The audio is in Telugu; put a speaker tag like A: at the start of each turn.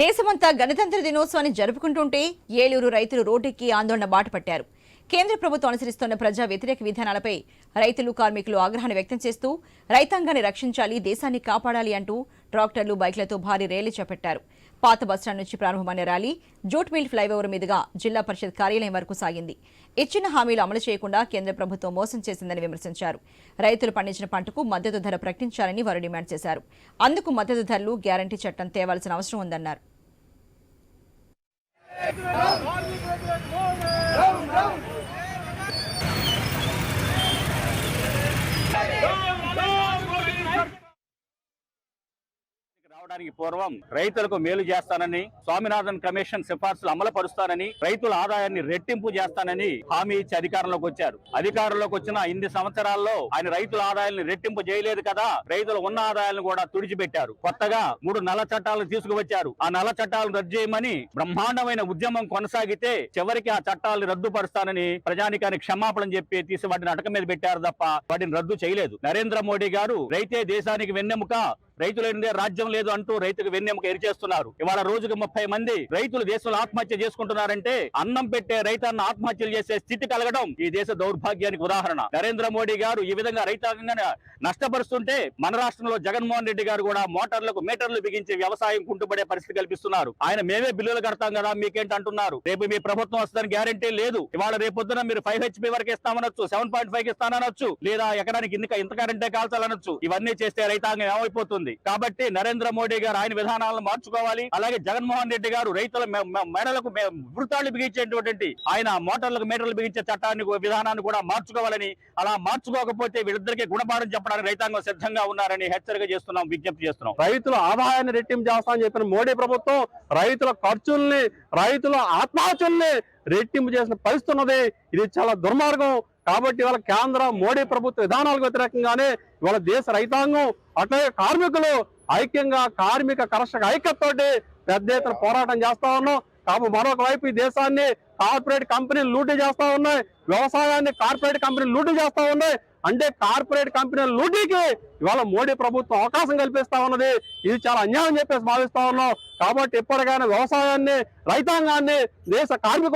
A: దేశమంతా గణతంత్ర దినోత్సవాన్ని జరుపుకుంటుంటే ఏలూరు రైతులు రోడ్డెక్కి ఆందోళన బాటపట్టారు. కేంద్ర ప్రభుత్వం అనుసరిస్తున్న ప్రజా వ్యతిరేక విధానాలపై రైతులు కార్మికులు ఆగ్రహాన్ని వ్యక్తం చేస్తూ రైతాంగాన్ని రక్షించాలి దేశాన్ని కాపాడాలి అంటూ ట్రాక్టర్లు బైక్లతో భారీ ర్యాలీ చేపట్టారు. పాత బస్టాండ్ నుంచి ప్రారంభమైన ర్యాలీ జూట్ మిల్ ఫ్లైఓవర్ మీదుగా జిల్లా పరిషత్ కార్యాలయం వరకు సాగింది. ఇచ్చిన హామీలు అమలు చేయకుండా కేంద్ర ప్రభుత్వం మోసం చేసిందని విమర్శించారు. రైతులు పండించిన పంటకు మద్దతు ధర ప్రకటించాలని వారు డిమాండ్ చేశారు. అందుకు మద్దతు ధరలు గ్యారంటీ చట్టం తేవాల్సిన అవసరం ఉందన్నారు.
B: రావడానికి పూర్వం రైతులకు మేలు చేస్తానని స్వామినాథన్ కమిషన్ సిఫార్సులు అమలు పరుస్తానని రైతుల ఆదాయాన్ని రెట్టింపు చేస్తానని హామీ ఇచ్చి అధికారంలోకి వచ్చారు. అధికారంలోకి వచ్చిన ఇన్ని సంవత్సరాల్లో ఆయన రైతుల ఆదాయాన్ని రెట్టింపు చేయలేదు కదా రైతులు ఉన్న ఆదాయాలను కూడా తుడిచిపెట్టారు. కొత్తగా మూడు నల్ల చట్టాలను తీసుకువచ్చారు. ఆ నల్ల చట్టాలను రద్దు చేయమని బ్రహ్మాండమైన ఉద్యమం కొనసాగితే చివరికి ఆ చట్టాలను రద్దుపరుస్తానని ప్రజానికానికి క్షమాపణ చెప్పి తీసి వాటిని అటక మీద పెట్టారు తప్ప వాటిని రద్దు చేయలేదు. నరేంద్ర మోడీ గారు రైతే దేశానికి వెన్నెముక రైతులైనదే రాజ్యం లేదు అంటూ రైతుకు వెన్నెముక ఎరిచేస్తున్నారు. ఇవాళ రోజుకు ముప్పై మంది రైతులు దేశంలో ఆత్మహత్య చేసుకుంటున్నారంటే అన్నం పెట్టే రైతాన్ని ఆత్మహత్యలు చేసే స్థితి కలగడం ఈ దేశ దౌర్భాగ్యానికి ఉదాహరణ. నరేంద్ర మోడీ గారు ఈ విధంగా రైతాంగంగా నష్టపరుస్తుంటే మన రాష్ట్రంలో జగన్మోహన్ రెడ్డి గారు కూడా మోటార్లకు మీటర్లు బిగించి వ్యవసాయం కుంటుపడే పరిస్థితి కల్పిస్తున్నారు. ఆయన మేమే బిల్లులు కడతాం కదా మీకేంటి అంటున్నారు రేపు మీ ప్రభుత్వం వస్తుందని గ్యారంటీ లేదు. ఇవాళ రేపొద్దున మీరు ఫైవ్ హెచ్పి వరకు ఇస్తామనొచ్చు సెవెన్ పాయింట్ ఫైవ్ ఇస్తానొచ్చు లేదా ఎకరానికి ఇంత ఇంత కరెంటే కాల్చాలనొచ్చు. ఇవన్నీ చేస్తే రైతాంగం ఏమైపోతుంది? కాబట్టి నరేంద్ర మోడీ గారు ఆయన విధానాలను మార్చుకోవాలి. అలాగే జగన్మోహన్ రెడ్డి గారు రైతుల మెడలకు మె- వృత్తాలు బిగించేటువంటి ఆయన మోటార్లకు మీటర్లు బిగించే చట్టాన్ని విధానాన్ని కూడా మార్చుకోవాలని అలా మార్చుకోకపోతే వీళ్ళిద్దరికీ గుణపాఠం చెప్పడానికి రైతాంగం సిద్ధంగా ఉన్నారని హెచ్చరిక చేస్తున్నాం విజ్ఞప్తి చేస్తున్నాం.
C: రైతుల ఆదాయాన్ని రెట్టింపు చేస్తామని చెప్పిన మోడీ ప్రభుత్వం రైతుల ఖర్చుల్ని రైతుల ఆత్మహత్యల్ని రెట్టింపు చేసిన పరిస్థితి ఉన్నది. ఇది చాలా దుర్మార్గం. కాబట్టి ఇవాళ కేంద్ర మోడీ ప్రభుత్వ విధానాలకు వ్యతిరేకంగానే ఇవాళ దేశ రైతాంగం అట్లాగే కార్మికులు ఐక్యంగా కార్మిక కర్షక ఐక్యతతోటి పెద్ద ఎత్తున పోరాటం చేస్తా ఉన్నాం. కాబట్టి మరొక వైపు ఈ దేశాన్ని కార్పొరేట్ కంపెనీలు లూటీ చేస్తా ఉన్నాయి. వ్యవసాయాన్ని కార్పొరేట్ కంపెనీలు లూటీ చేస్తా ఉన్నాయి. అంటే కార్పొరేట్ కంపెనీల లూటీకి ఇవాళ మోడీ ప్రభుత్వం అవకాశం కల్పిస్తా ఉన్నది. ఇది చాలా అన్యాయం చెప్పేసి భావిస్తా ఉన్నాం. కాబట్టి ఇప్పటికైనా వ్యవసాయాన్ని రైతాంగాన్ని దేశ కార్మిక